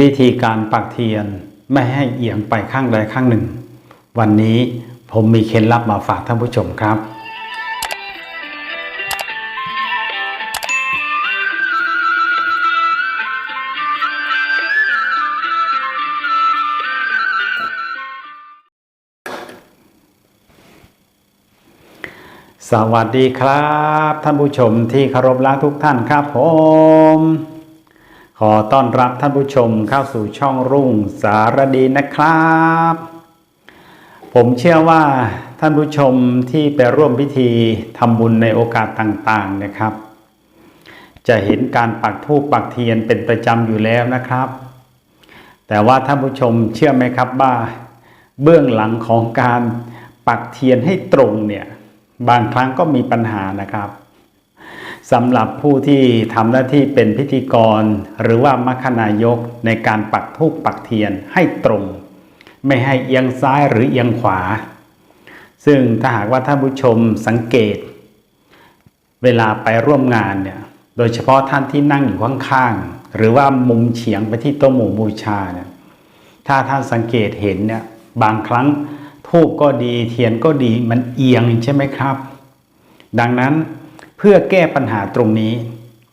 วิธีการปักเทียนไม่ให้เอียงไปข้างใดข้างหนึ่ง วันนี้ผมมีเคล็ดลับมาฝากท่านผู้ชมครับ สวัสดีครับ ท่านผู้ชมที่เคารพรักทุกท่านครับผม ขอต้อนรับท่านผู้ชมเข้าสู่ช่องรุ่งสารดีนะครับ ผมเชื่อว่าท่านผู้ชมที่ไปร่วมพิธีทำบุญในโอกาสต่างๆนะครับ จะเห็นการปักธูปปักเทียนเป็นประจำอยู่แล้วนะครับ แต่ว่าท่านผู้ชมเชื่อไหมครับว่า เบื้องหลังของการปักเทียนให้ตรงเนี่ยบางครั้งก็มีปัญหานะครับ สำหรับผู้ที่ทำหน้าที่เป็นพิธีกร หรือว่ามัคคนายกในการปักธูปปักเทียนให้ตรง ไม่ให้เอียงซ้ายหรือเอียงขวา ซึ่งถ้าหากว่าท่านผู้ชมสังเกต เวลาไปร่วมงานเนี่ยโดยเฉพาะท่านที่นั่งอยู่ข้างๆหรือว่ามุมเฉียงไปที่โต๊ะหมู่บูชาเนี่ยถ้าท่านสังเกตเห็นเนี่ยบางครั้งทูบก็ดีเทียนก็ดีมันเอียงใช่ไหมครับ ดังนั้น เพื่อแก้ปัญหาตรงนี้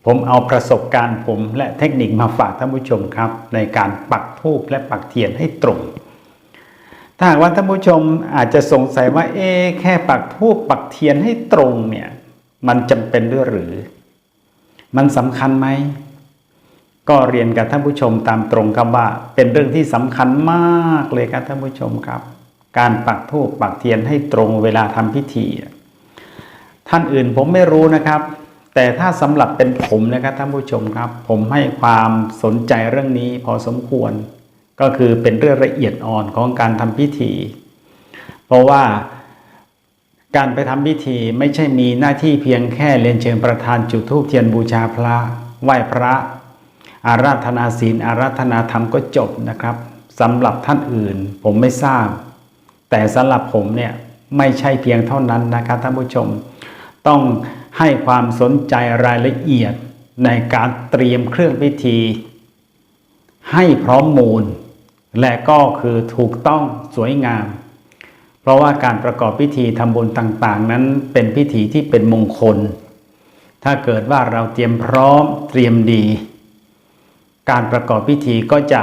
ผมเอาประสบการณ์ผมและเทคนิคมาฝากท่านผู้ชมครับ ในการปักทูบและปักเทียนให้ตรง ถ้าหากว่าท่านผู้ชมอาจจะสงสัยว่าเอ๊แค่ปักทูบปักเทียนให้ตรงเนี่ยมันจำเป็นด้วยหรือ มันสำคัญไหมก็เรียนกับท่านผู้ชมตามตรงครับว่า เป็นเรื่องที่สำคัญมากเลยครับท่านผู้ชมครับ การปักธูปปักเทียนให้ตรงเวลาทำพิธี ท่านอื่นผมไม่รู้นะครับ แต่ถ้าสำหรับเป็นผมนะครับท่านผู้ชมครับ ผมให้ความสนใจเรื่องนี้พอสมควร ก็คือเป็นเรื่องละเอียดอ่อนของการทำพิธี เพราะว่าการไปทำพิธีไม่ใช่มีหน้าที่เพียงแค่เรียนเชิญประธานจุดธูปเทียนบูชาพระไหว้พระ อาราธนาศีลอาราธนาธรรมก็จบนะครับสำหรับท่านอื่นผมไม่ทราบ แต่สำหรับผมเนี่ยไม่ใช่เพียงเท่านั้นนะครับท่านผู้ชม ต้องให้ความสนใจรายละเอียดในการเตรียมเครื่องพิธี ให้พร้อมมูล และก็คือถูกต้องสวยงาม เพราะว่าการประกอบพิธีทำบุญต่างๆ นั้นเป็นพิธีที่เป็นมงคล ถ้าเกิดว่าเราเตรียมพร้อมเตรียมดี การประกอบพิธีก็จะ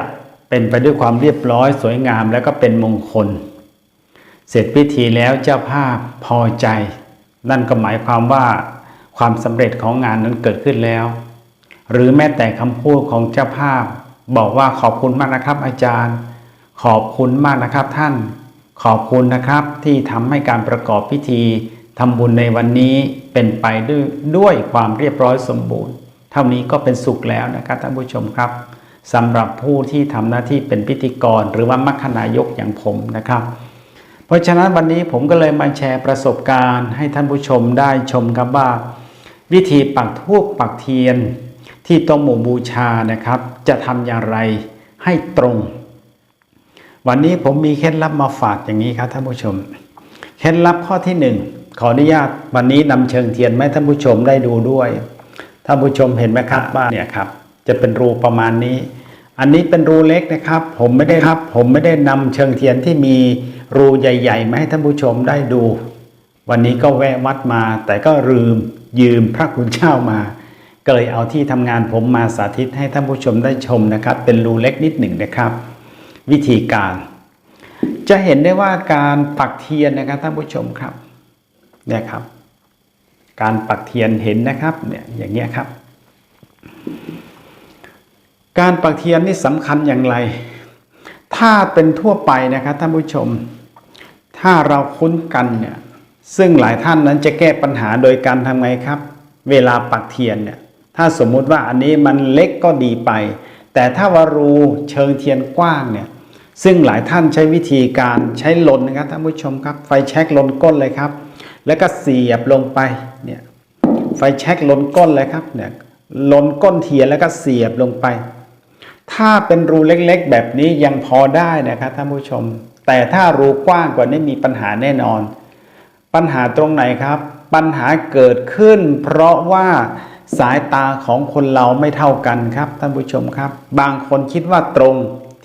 เป็นไปด้วยความเรียบร้อยสวยงามและก็เป็นมงคล เสร็จพิธีแล้วเจ้าภาพพอใจ นั่นก็หมายความว่าความสำเร็จของงานนั้นเกิดขึ้นแล้ว หรือแม้แต่คำพูดของเจ้าภาพ บอกว่าขอบคุณมากนะครับอาจารย์ ขอบคุณมากนะครับท่าน ขอบคุณนะครับที่ทำให้การประกอบพิธีทำบุญในวันนี้เป็นไปด้วยด้วยความเรียบร้อยสมบูรณ์ เท่านี้ก็เป็นสุขแล้วนะครับท่านผู้ชมครับสำหรับผู้ที่ทำหน้าที่เป็นพิธีกร หรือว่ามัคคนายกอย่างผมนะครับ เพราะฉะนั้นวันนี้ผมก็เลยมาแชร์ประสบการณ์ ให้ท่านผู้ชมได้ชมครับว่า วิธีปักทูปปักเทียน ที่โต๊ะหมู่บูชานะครับ จะทำอย่างไรให้ตรง วันนี้ผมมีเคล็ดลับมาฝากอย่างนี้ครับท่านผู้ชมเคล็ดลับข้อที่หนึ่งขออนุญาตวันนี้นำเชิงเทียนมาให้ท่านผู้ชมได้ดูด้วยท่านผู้ชมเห็นไหมครับว่าเนี่ยครับจะเป็นรูประมาณนี้ อันนี้เป็นรูเล็กนะครับ ผมไม่ได้ครับ ผมไม่ได้นำเชิงเทียนที่มี รูใหญ่ๆมาให้ท่านผู้ชมได้ดู วันนี้ก็แวะวัดมา แต่ก็ลืมยืมพระคุณเจ้ามาก็เลยเอาที่ทำงานผมมาสาธิตให้ท่านผู้ชมได้ชมนะครับ เป็นรูเล็กนิดหนึ่งนะครับ วิธีการ จะเห็นได้ว่าการปักเทียนนะครับท่านผู้ชมครับเนี่ยครับ การปักเทียนเห็นนะครับเนี่ยอย่างเงี้ยครับ การปักเทียนนี่สำคัญอย่างไร ถ้าเป็นทั่วไปนะครับท่านผู้ชม ถ้าเราคุ้นกันเนี่ยซึ่งหลายท่านนั้นจะแก้ปัญหาโดยการทำไงครับ เวลาปักเทียนเนี่ยถ้าสมมุติว่าอันนี้มันเล็กก็ดีไป แต่ถ้าวารูเชิงเทียนกว้างเนี่ยซึ่งหลายท่านใช้วิธีการใช้ลนนะครับท่านผู้ชมครับ ไฟแช็กลนก้นเลยครับ แล้วก็เสียบลงไปเนี่ยไฟแช็กลนก้นเลยครับเนี่ยลนก้นเทียนแล้วก็เสียบลงไป ถ้าเป็นรูเล็กๆ แบบนี้ยังพอได้นะครับท่านผู้ชม แต่ถ้ารูกว้างกว่านี้มีปัญหาแน่นอน ปัญหาตรงไหนครับ ปัญหาเกิดขึ้น เพราะว่าสายตาของคนเราไม่เท่ากันครับท่านผู้ชมครับ บางคนคิดว่าตรง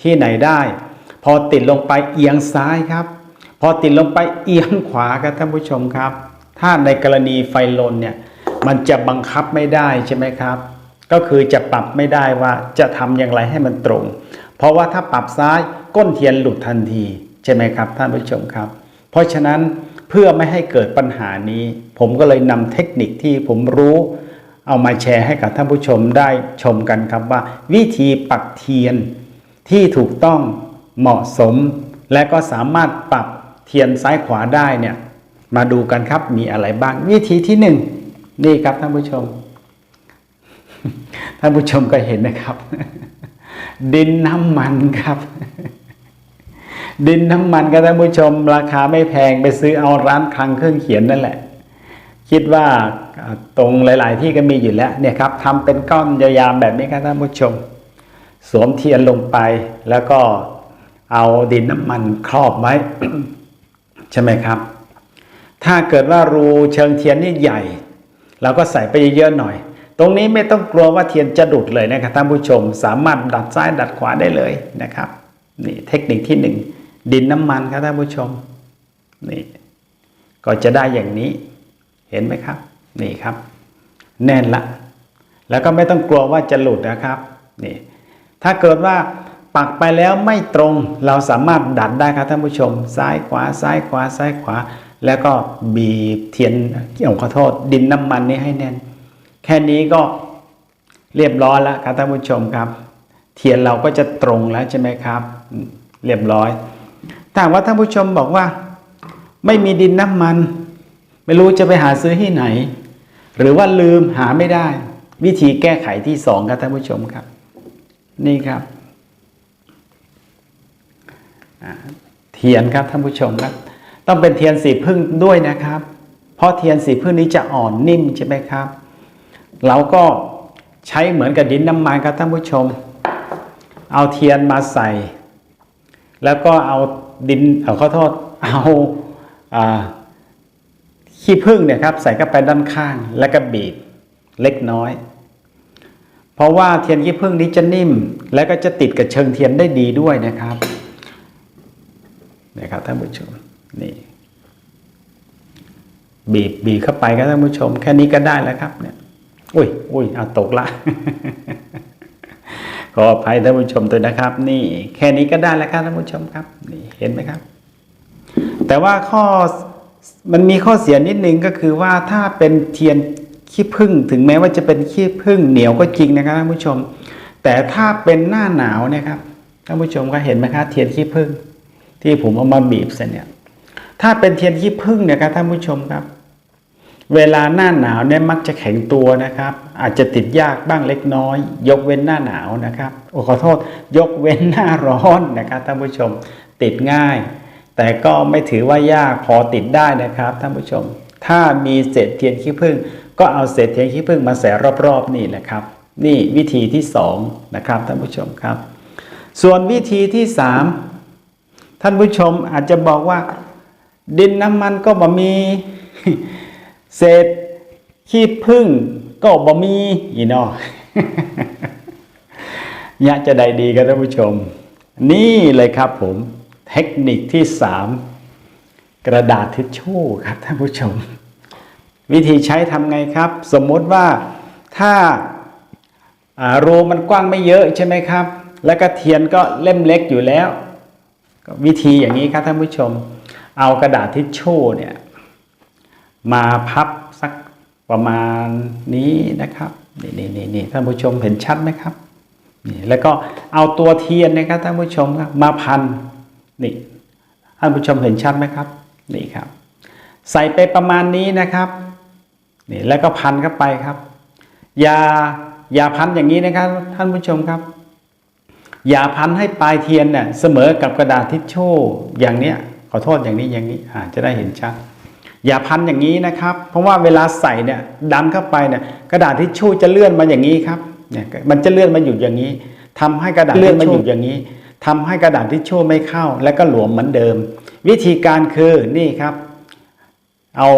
ที่ไหนได้ พอติดลงไปเอียงซ้ายครับ พอติดลงไปเอียงขวาครับท่านผู้ชมครับ ถ้าในกรณีไฟลนเนี่ยมันจะบังคับไม่ได้ใช่ไหมครับ ก็คือจะปรับไม่ได้ว่าจะทำอย่างไรให้มันตรง เพราะว่าถ้าปรับซ้ายก้นเทียนหลุดทันที ใช่ไหมครับท่านผู้ชมครับ เพราะฉะนั้นเพื่อไม่ให้เกิดปัญหานี้ ผมก็เลยนำเทคนิคที่ผมรู้เอามาแชร์ให้กับท่านผู้ชมได้ชมกันครับว่า วิธีปักเทียนที่ถูกต้องเหมาะสม และก็สามารถปรับเทียนซ้ายขวาได้เนี่ยมาดูกันครับมีอะไรบ้างวิธีที่หนึ่งนี่ครับท่านผู้ชม ท่านผู้ชมก็เห็นนะครับ ดินน้ำมันครับ ดินน้ำมันครับท่านผู้ชม ราคาไม่แพงไปซื้อเอาร้านคลังเครื่องเขียนนั่นแหละ คิดว่าอ่าตรงหลาย ๆ ที่ก็มีอยู่แล้วเนี่ยครับทำเป็นก้อนยาวๆแบบนี้ครับท่านผู้ชม สวมเทียนลงไปแล้วก็เอาดินน้ำมันครอบไว้ ใช่ไหมครับ ถ้าเกิดว่ารูเชิงเทียนนี่ใหญ่เราก็ใส่ไปเยอะๆหน่อย ตรงนี้ไม่ต้องกลัวว่าเทียนจะดุดเลยนะครับท่านผู้ชม สามารถดัดซ้ายดัดขวาได้เลยนะครับ นี่เทคนิคที่หนึ่ง ดินน้ำมันครับท่านผู้ชมนี่ก็จะได้อย่างนี้เห็นไหมครับนี่ครับ แน่นละ แล้วก็ไม่ต้องกลัวว่าจะหลุดนะครับนี่ถ้าเกิดว่าปักไปแล้วไม่ตรงเราสามารถดัดได้ครับท่านผู้ชม ซ้ายขวาซ้ายขวาซ้ายขวา แล้วก็บีบเทียนเกี่ยวขอโทษ ดินน้ำมันนี้ให้แน่น แค่นี้ก็เรียบร้อยแล้วครับท่านผู้ชมครับ เทียนเราก็จะตรงแล้วใช่ไหมครับ เรียบร้อย ถ้าว่าท่านผู้ชมบอกว่า ไม่มีดินน้ำมัน ไม่รู้จะไปหาซื้อที่ไหน หรือว่าลืมหาไม่ได้ วิธีแก้ไขที่สองครับท่านผู้ชมครับ นี่ครับเทียนครับท่านผู้ชมครับ ต้องเป็นเทียนสีพึ่งด้วยนะครับ เพราะเทียนสีพึ่งนี้จะอ่อนนิ่มใช่ไหมครับ เราก็ใช้เหมือนกับดินน้ำมันครับท่านผู้ชม เอาเทียนมาใส่ แล้วก็เอา ดินเอาขอโทษเอาขี้ผึ้งเนี่ยครับใส่เข้าไปด้านข้างแล้วก็บีบเล็กน้อย เพราะว่าเทียนขี้ผึ้งนี้จะนิ่ม และก็จะติดกับเชิงเทียนได้ดีด้วยนะครับนี่ครับท่านผู้ชมนี่บีบบีบเข้าไปครับท่านผู้ชม แค่นี้ก็ได้แล้วครับเนี่ยอุ้ยอุ้ยเอาตกละ ขออภัยท่านผู้ชมด้วนะครับ นี่แค่นี้ก็ได้แล้วครับท่านผู้ชมครับนี่เห็นไหมครับ แต่ว่าข้อมันมีข้อเสียนิดนึงก็คือว่าถ้าเป็นเทียนขี้ผึ้งถึงแม้ว่าจะเป็นขี้ผึ้งเหนียวก็จริงนะครับท่านผู้ชม แต่ถ้าเป็นหน้าหนาวเนี่ยครับท่านผู้ชมก็เห็นไหมครับเทียนขี้ผึ้งที่ผมเอามาบีบเสเนี่ยถ้าเป็นเทียนขี้ผึ้งเนี่ยครับท่านผู้ชมครับ เวลาหน้าหนาวเนี่ยมักจะแข็งตัวนะครับ อาจจะติดยากบ้างเล็กน้อย ยกเว้นหน้าหนาวนะครับโอ้ขอโทษ ยกเว้นหน้าร้อนนะครับท่านผู้ชมติดง่าย แต่ก็ไม่ถือว่ายากพอติดได้นะครับท่านผู้ชม ถ้ามีเศษเทียนขี้ผึ้งก็เอาเศษเทียนขี้ผึ้งมาแสรอบๆนี่แหละครับ นี่วิธีที่สองนะครับท่านผู้ชมครับ ส่วนวิธีที่สามท่านผู้ชมอาจจะบอกว่า ดินน้ำมันก็บ่มี เศษขี้ผึ้งก็บ่มีอีเนอยะจะได้ดีกันท่านผู้ชม นี่เลยครับผมเทคนิคที่สามกระดาษทิชชู่ครับท่านผู้ชม วิธีใช้ทำไงครับ สมมติว่าถ้าารูมันกว้างไม่เยอะใช่ไหมครับ แล้วก็เทียนก็เล่มเล็กอยู่แล้ว วิธีอย่างนี้ครับท่านผู้ชม เอากระดาษทิชชู่เนี่ย มาพับสักประมาณนี้นะครับนี่นี่นี่นี่ท่านผู้ชมเห็นชัดไหมครับนี่แล้วก็เอาตัวเทียนนะครับท่านผู้ชมครับมาพันนี่ท่านผู้ชมเห็นชัดไหมครับนี่ครับ ใส่ไปประมาณนี้นะครับนี่แล้วก็พันเข้าไปครับอย่าอย่าพันอย่างนี้นะครับท่านผู้ชมครับ อย่าพันให้ปลายเทียนเนี่ยเสมอกับกระดาษทิชชู่อย่างเนี้ยขอโทษอย่างนี้อย่างนี้อาจะได้เห็นชัด อย่าพันอย่างนี้นะครับ เพราะว่าเวลาใส่เนี่ยดันเข้าไปเนี่ยกระดาษทิชชู่จะเลื่อนมาอย่างนี้ครับเนี่ยมันจะเลื่อนมาอยู่อย่างนี้ทำให้กระดาษเลื่อนมาอยู่อย่างนี้ทำให้กระดาษทิชชู่ไม่เข้า แล้วก็หลวมเหมือนเดิม วิธีการคือนี่ครับ เอา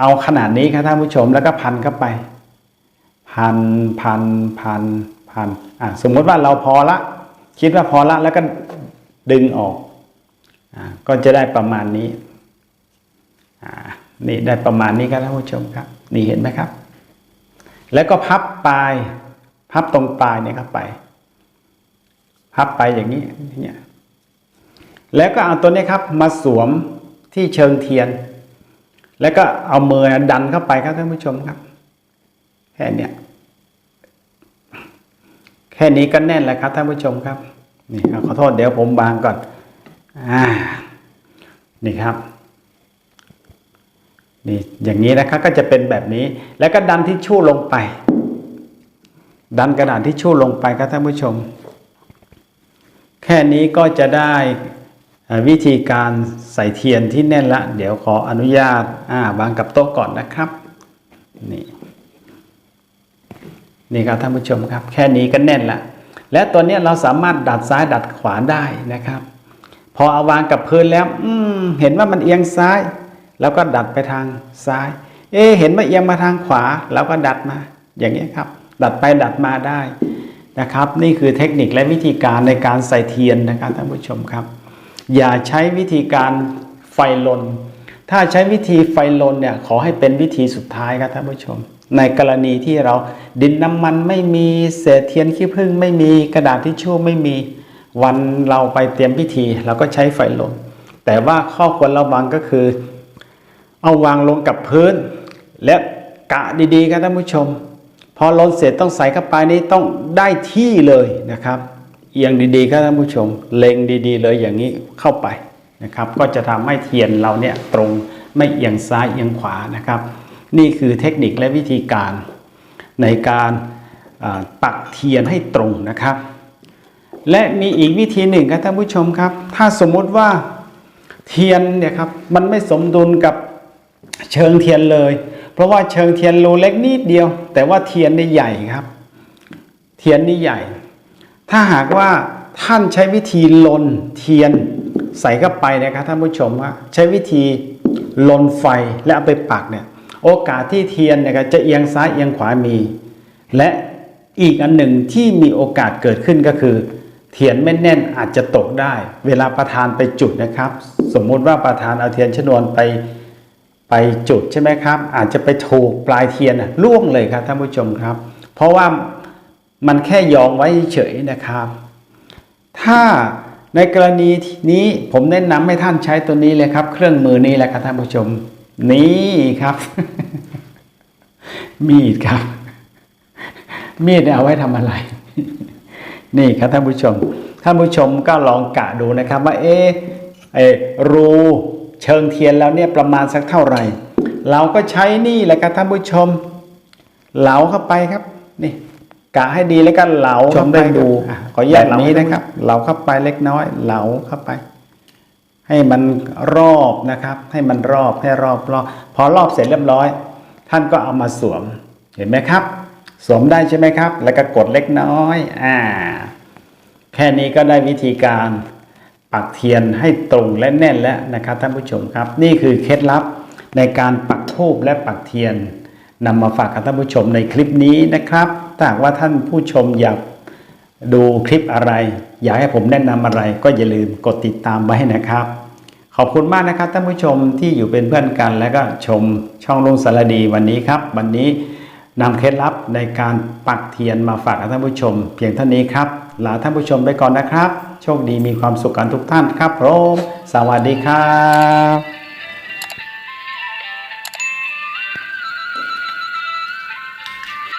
เอาขนาดนี้ครับท่านผู้ชมแล้วก็พันเข้าไป พันพันพันพันอะสมมติว่าเราพอละ คิดว่าพอละแล้วก็ดึงออกอ่าก็จะได้ประมาณนี้อ่า นี่ได้ประมาณนี้ครับท่านผู้ชมครับ นี่เห็นไหมครับ แล้วก็พับปลาย พับตรงปลายเนี่ยครับไป พับไปอย่างนี้เนี่ยแล้วก็เอาตัวนี้ครับมาสวมที่เชิงเทียน แล้วก็เอามือดันเข้าไปครับท่านผู้ชมครับ แค่นี้แค่นี้ก็แน่นแล้วครับท่านผู้ชมครับนี่ขอโทษเดี๋ยวผมวางก่อนอ่านี่ครับ นี่อย่างนี้นะครับก็จะเป็นแบบนี้ แล้วก็ดันทิชชู่ลงไป ดันกระดาษทิชชู่ลงไปครับท่านผู้ชม แค่นี้ก็จะได้วิธีการใส่เทียนที่แน่นละ เดี๋ยวขออนุญาตอ่าวางกับโต๊ะก่อนนะครับนี่นี่ครับท่านผู้ชมครับ แค่นี้ก็แน่นละ และตัวนี้เราสามารถดัดซ้ายดัดขวาได้นะครับ พอเอาวางกับพื้นแล้ว อืเห็นว่ามันเอียงซ้าย แล้วก็ดัดไปทางซ้าย เอ๊เห็นว่าเอียงมาทางขวา แล้วก็ดัดมา อย่างนี้ครับ ดัดไปดัดมาได้นะครับ นี่คือเทคนิคและวิธีการในการใส่เทียนนะครับท่านผู้ชมครับ อย่าใช้วิธีการไฟลน ถ้าใช้วิธีไฟลนเนี่ยขอให้เป็นวิธีสุดท้ายครับท่านผู้ชม ในกรณีที่เราดินน้ำมันไม่มีเศษเทียนขี้ผึ้งไม่มีกระดาษทิชชู่ไม่มีวันเราไปเตรียมพิธีเราก็ใช้ไฟลนแต่ว่าข้อควรระวังก็คือ เอาวางลงกับพื้น และกะดีๆครับท่านผู้ชม พอลนเสร็จต้องใส่เข้าไปนี้ต้องได้ที่เลยนะครับ เอียงดีๆครับท่านผู้ชม เล็งดีๆ เลยอย่างนี้เข้าไปนะครับ ก็จะทำให้เทียนเราเนี่ยตรงไม่เอียงซ้ายเอียงขวานะครับ นี่คือเทคนิคและวิธีการในการปักเทียนให้ตรงนะครับ และมีอีกวิธีหนึ่งครับท่านผู้ชมครับ ถ้าสมมติว่าเทียนเนี่ยครับมันไม่สมดุลกับ เชิงเทียนเลย เพราะว่าเชิงเทียนรูเล็กนิดเดียว แต่ว่าเทียนนี่ใหญ่ครับ เทียนนี่ใหญ่ ถ้าหากว่าท่านใช้วิธีลนเทียนใส่เข้าไปนะครับท่านผู้ชมว่าใช้วิธีลนไฟและเอาไปปักเนี่ยโอกาสที่เทียนเนี่ยครับจะเอียงซ้ายเอียงขวามี และอีกอันหนึ่งที่มีโอกาสเกิดขึ้นก็คือ เทียนไม่แน่นอาจจะตกได้ เวลาประธานไปจุดนะครับ สมมุติว่าประธานเอาเทียนชนวนไป ไปจุดใช่ไหมครับ อาจจะไปถูกปลายเทียนล่วงเลยครับท่านผู้ชมครับ เพราะว่ามันแค่ยองไว้เฉยนะครับ ถ้าในกรณีนี้ผมแนะนำให้ท่านใช้ตัวนี้เลยครับ เครื่องมือนี้แหละครับท่านผู้ชม นี่ครับ มีดครับ มีดเอาไว้ทำอะไร นี่ครับท่านผู้ชม ท่านผู้ชมก็ลองกะดูนะครับ ว่าเอ๊ะไอรู เชิงเทียนแล้วเนี่ยประมาณสักเท่าไหร่ เราก็ใช้นี่แหละครับท่านผู้ชม เหลาเข้าไปครับ นี่กะให้ดีแล้วก็เหลาชมได้ดูขอแยกนี้นะครับ เหลาเข้าไปเล็กน้อย เหลาเข้าไป ให้มันรอบนะครับ ให้มันรอบให้รอบรอบพอรอบเสร็จเรียบร้อย ท่านก็เอามาสวมเห็นไหมครับ สวมได้ใช่ไหมครับ แล้วก็กดเล็กน้อย อ่า แค่นี้ก็ได้วิธีการ ปักเทียนให้ตรงและแน่นแล้วนะครับท่านผู้ชมครับ นี่คือเคล็ดลับในการปักธูปและปักเทียนนำมาฝากกับท่านผู้ชมในคลิปนี้นะครับถ้าหากว่าท่านผู้ชมอยากดูคลิปอะไร อยากให้ผมแนะนำอะไร ก็อย่าลืมกดติดตามไว้นะครับ ขอบคุณมากนะครับท่านผู้ชมที่อยู่เป็นเพื่อนกัน และก็ชมช่องลุงสารดีวันนี้ครับ วันนี้ นำเคล็ดลับในการปักเทียนมาฝากท่านผู้ชม เพียงเท่านี้ครับลาท่านผู้ชมไปก่อนนะครับ โชคดีมีความสุขกันทุกท่านครับผมสวัสดีครับ